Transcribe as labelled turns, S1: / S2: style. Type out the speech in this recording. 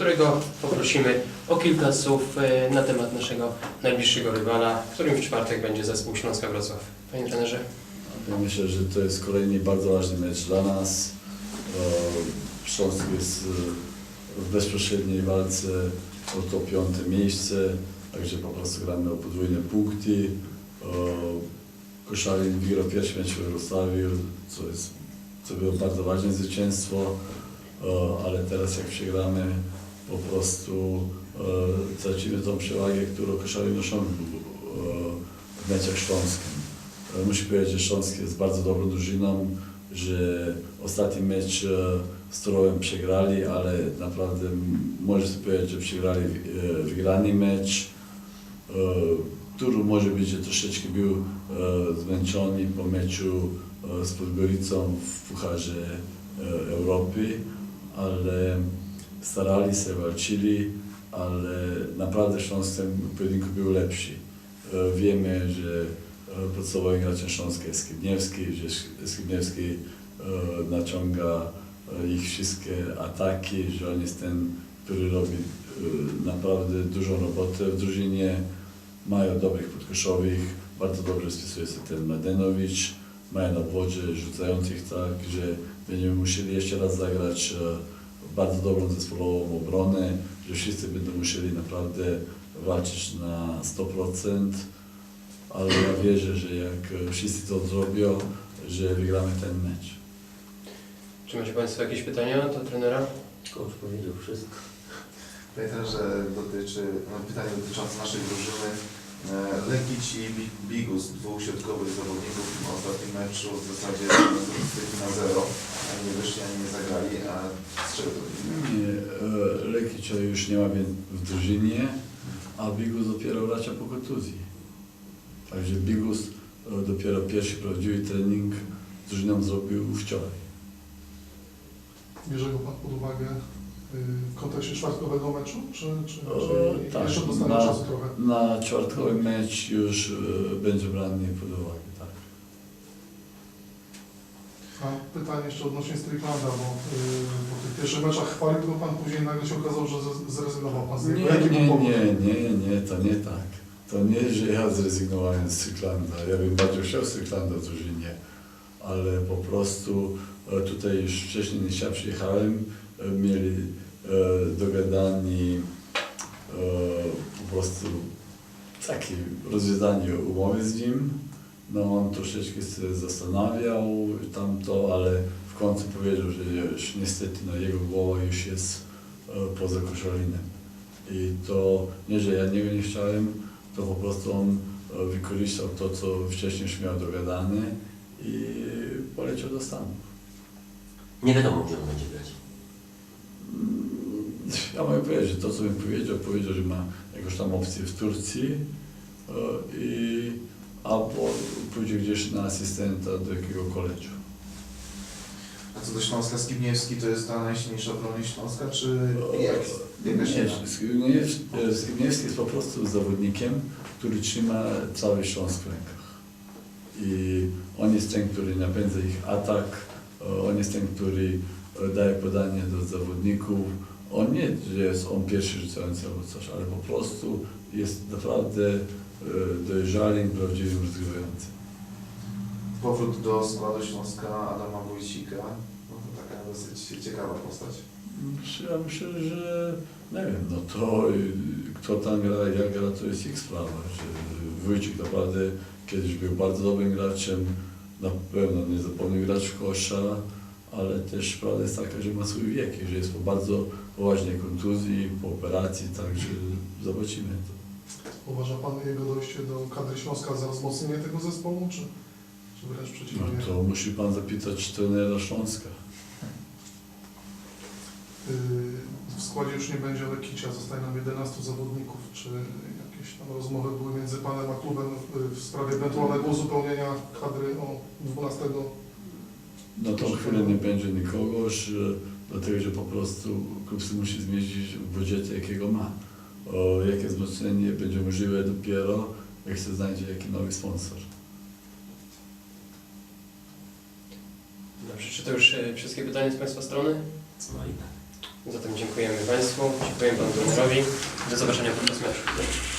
S1: którego poprosimy o kilka słów e, na temat naszego najbliższego rywala, którym w czwartek będzie zespół Śląska Wrocław. Panie trenerze,
S2: Ja myślę, że to jest kolejny bardzo ważny mecz dla nas. Śląsk jest e, w bezpośredniej walce o to piąte miejsce, także po prostu gramy o podwójne punkty. Koszalin wygrał pierwszy mecz we Wrocławiu, co, jest, co było bardzo ważne zwycięstwo, ale teraz jak przegramy, po prostu e, tracimy tą przewagę, którą Koszalin osiągnął e, w meczach śląskim. E, Muszę powiedzieć, że Śląsk jest bardzo dobrą drużyną, że ostatni mecz e, z Torowem przegrali, ale naprawdę m- można sobie powiedzieć, że przegrali e, wygrany mecz. E, Tur może być, że troszeczkę był e, zmęczony po meczu e, z Podgoricą w Pucharze e, Europy, ale starali się, walczyli, ale naprawdę Śląsk w tym pojedynku był lepszy. E, Wiemy, że e, podstawowym graczem Śląska jest Skibniewski, że Skibniewski e, naciąga e, ich wszystkie ataki, że on jest ten, który robi naprawdę dużą robotę w drużynie. Mają dobrych podkoszowych, bardzo dobrze spisuje się ten Mladenowicz, mają na wodzie rzucających tak, że będziemy musieli jeszcze raz zagrać e, bardzo dobrą zespołową obronę, że wszyscy będą musieli naprawdę walczyć na 100%, ale ja wierzę, że jak wszyscy to zrobią, że wygramy ten mecz.
S1: czy macie Państwo jakieś pytania do trenera?
S3: Coach powiedział wszystko.
S4: Pamiętam, że dotyczy, no, pytanie dotyczące naszej drużyny. E, Lekić i Bi- Bigus, dwóch środkowych zawodników w ostatnim meczu w zasadzie na zero. Ani nie wyszli, ani nie zagrali. A z czego to?
S2: Nie, e, Lekicza już nie ma w drużynie, a Bigus dopiero wraca po kontuzji. Także Bigus e, dopiero pierwszy prawdziwy trening z drużyną zrobił wczoraj.
S5: Bierze go Pan pod uwagę w kontekście czwartkowego meczu, czy, czy,
S2: O,
S5: czy
S2: tak,
S5: jeszcze dostanie
S2: na-
S5: czasu trochę?
S2: Na czwartkowy mecz już e, będzie brany pod uwagę, tak.
S5: A pytanie jeszcze odnośnie Stricklanda, bo y, po tych pierwszych meczach chwalił go Pan, później nagle się okazało, że zrezygnował Pan z
S2: Nie,
S5: niego.
S2: Nie,
S5: powód?
S2: nie, nie, nie, to nie tak. To nie, że ja zrezygnowałem z Striklanda. Ja bym bardzo chciał Striklanda w drużynie, ale po prostu tutaj już wcześniej niż ja przyjechałem, e, mieli e, dogadani e, po prostu takie rozwiązanie umowy z nim. No on troszeczkę się zastanawiał tamto, ale w końcu powiedział, że już niestety no, jego głowa już jest e, poza koszalinem. I to nie, że ja niego nie chciałem, to po prostu on e, wykorzystał to, co wcześniej już miał dogadane i poleciał do Stanów.
S3: Nie wiadomo, gdzie on będzie grać.
S2: Mm, Ja mogę powiedzieć, że to, co mi powiedział, powiedział, że ma jakąś tam opcję w Turcji e, i albo pójdzie gdzieś na asystenta do jakiego koledżu.
S4: A co do Śląska, Skibniewski to jest ta najsilniejsza broń Śląska, czy jak?
S2: Nie,
S4: Jakaś
S2: nie,
S4: inna?
S2: Skibniewski jest po prostu zawodnikiem, który trzyma cały Śląsk w rękach. I on jest ten, który napędza ich atak, e, on jest ten, który e, daje podanie do zawodników. On nie, że jest on pierwszy rzucający albo coś, ale po prostu jest naprawdę e, dojrzalym, prawdziwym rozgrywającym.
S4: Powrót do składu Śląska Adama Wójcika. No to taka dosyć ciekawa postać.
S2: Ja myślę, że nie wiem, no to y, kto tam gra, jak gra, to jest ich sprawa. Wójcik naprawdę kiedyś był bardzo dobrym graczem, na pewno nie zapomniał grać w kosza, ale też prawda jest taka, że ma swój wiek i że jest po bardzo poważnej kontuzji, po operacji, także zobaczymy to.
S5: Uważa Pan jego dojście do kadry Śląska za wzmocnienie tego zespołu, czy, czy wręcz przeciwnie?
S2: No to musi pan zapytać trenera Śląska.
S5: Y, W składzie już nie będzie Lekicia, zostaje nam 11 zawodników. Czy jakieś tam rozmowy były między Panem a klubem y, w sprawie ewentualnego uzupełnienia kadry o 12?
S2: Na tą chwilę nie będzie nikogo, że, dlatego że po prostu klub sobie musi zmieścić w budżecie, jakiego ma. O, jakie wzmocnienie będzie możliwe dopiero, jak się znajdzie jaki nowy sponsor.
S1: Dobrze, czy to już e, wszystkie pytania z Państwa strony?
S3: No i tak.
S1: Zatem dziękujemy Państwu, dziękujemy Panu trenerowi. Do zobaczenia podczas meczu.